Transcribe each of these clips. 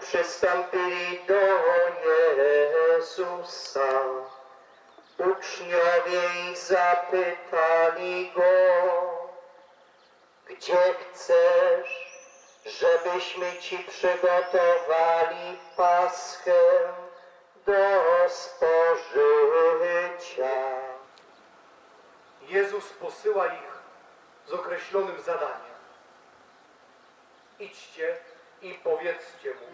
przystąpili do Jezusa. Uczniowie ich zapytali go, gdzie chcesz, żebyśmy ci przygotowali paschę do spożycia? Jezus posyła ich z określonym zadaniem. Idźcie i powiedzcie mu.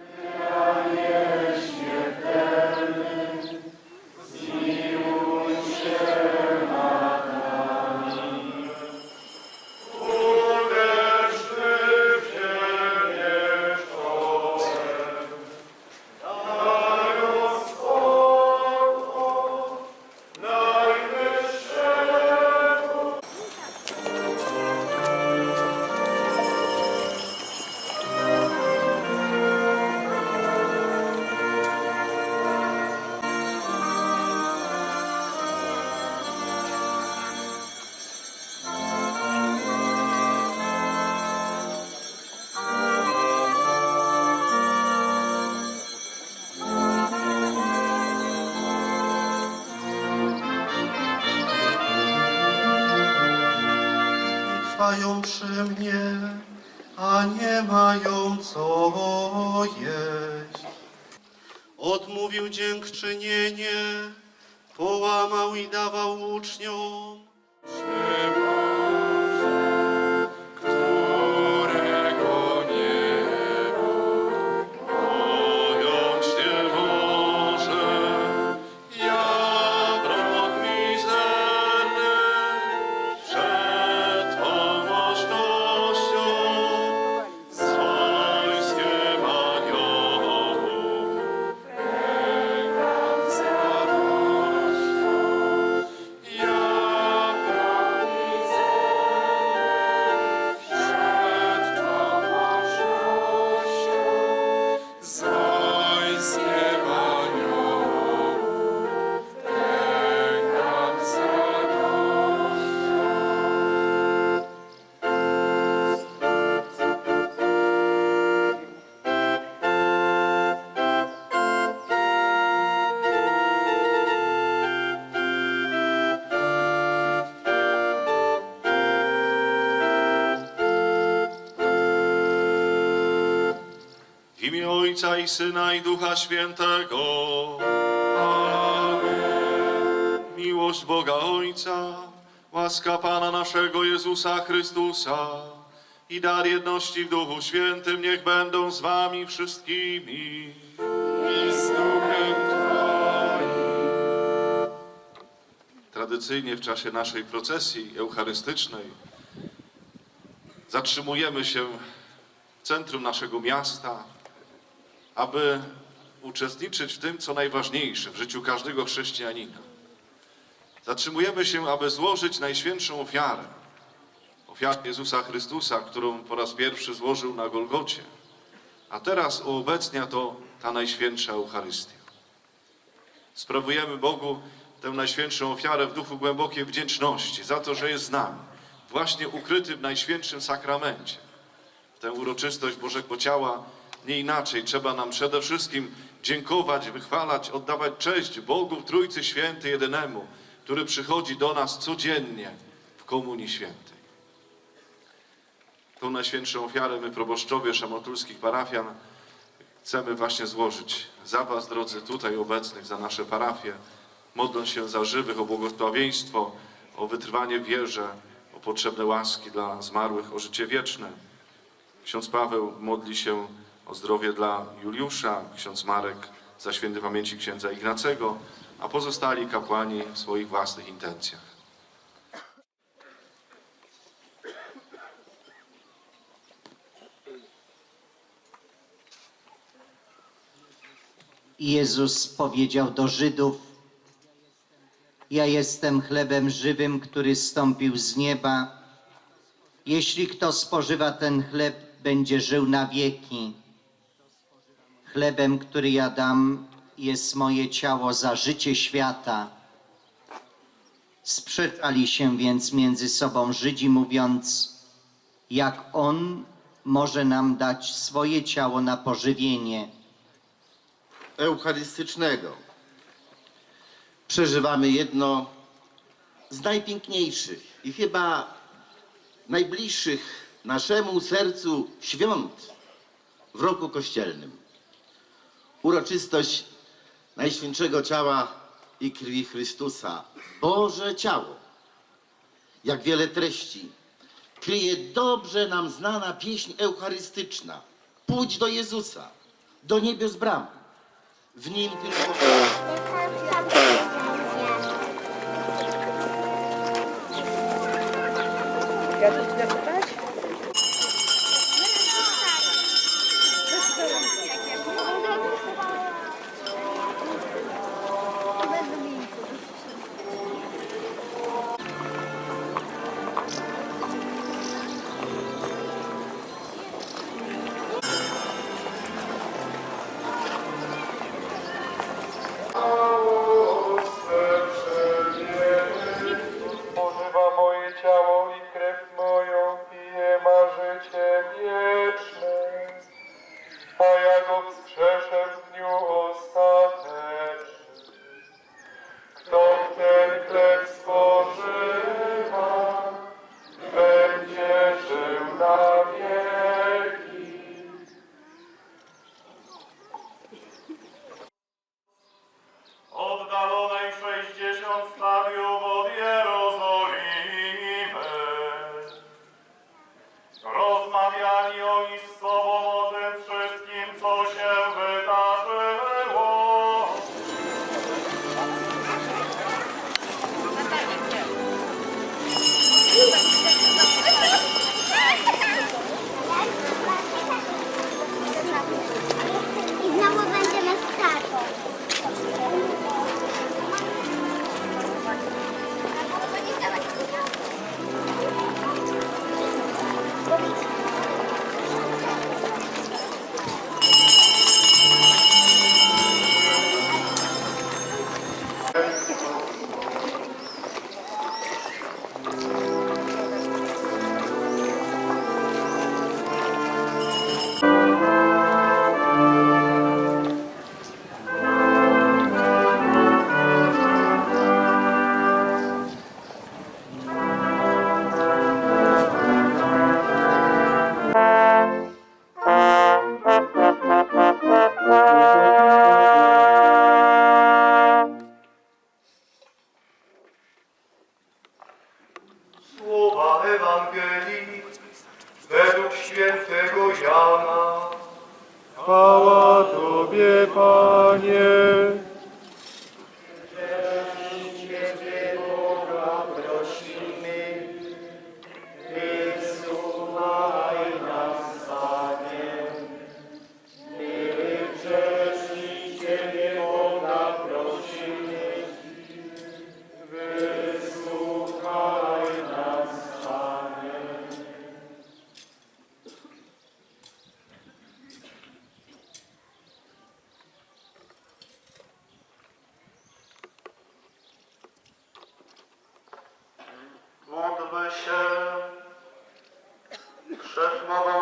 Trwają przy mnie, a nie mają co jeść. Odmówił dziękczynienie, połamał i dawał uczniom. Ojca i Syna i Ducha Świętego. Amen. Miłość Boga Ojca, łaska Pana naszego Jezusa Chrystusa i dar jedności w Duchu Świętym niech będą z wami wszystkimi. I z Duchem Twoim. Tradycyjnie w czasie naszej procesji eucharystycznej zatrzymujemy się w centrum naszego miasta, aby uczestniczyć w tym, co najważniejsze w życiu każdego chrześcijanina. Zatrzymujemy się, aby złożyć najświętszą ofiarę, ofiarę Jezusa Chrystusa, którą po raz pierwszy złożył na Golgocie, a teraz uobecnia to ta najświętsza Eucharystia. Sprawujemy Bogu tę najświętszą ofiarę w duchu głębokiej wdzięczności za to, że jest z nami, właśnie ukryty w najświętszym sakramencie tę uroczystość Bożego Ciała, nie inaczej. Trzeba nam przede wszystkim dziękować, wychwalać, oddawać cześć Bogu Trójcy Świętej jedynemu, który przychodzi do nas codziennie w Komunii Świętej. Tą najświętszą ofiarę my, proboszczowie szamotulskich parafian, chcemy właśnie złożyć za Was, drodzy tutaj obecnych, za nasze parafie, modląc się za żywych, o błogosławieństwo, o wytrwanie w wierze, o potrzebne łaski dla zmarłych, o życie wieczne. Ksiądz Paweł modli się o zdrowie dla Juliusza, ksiądz Marek za świętej pamięci księdza Ignacego, a pozostali kapłani w swoich własnych intencjach. Jezus powiedział do Żydów: Ja jestem chlebem żywym, który stąpił z nieba. Jeśli kto spożywa ten chleb, będzie żył na wieki. Chlebem, który ja dam, jest moje ciało za życie świata. Sprzeczali się więc między sobą Żydzi, mówiąc, jak on może nam dać swoje ciało na pożywienie. Eucharystycznego. Przeżywamy jedno z najpiękniejszych i chyba najbliższych naszemu sercu świąt w roku kościelnym uroczystość Najświętszego Ciała i Krwi Chrystusa. Boże Ciało, jak wiele treści, kryje dobrze nam znana pieśń eucharystyczna. Pójdź do Jezusa, do niebios bram. W nim tylko... Ja Módlmy się. Wszechmogą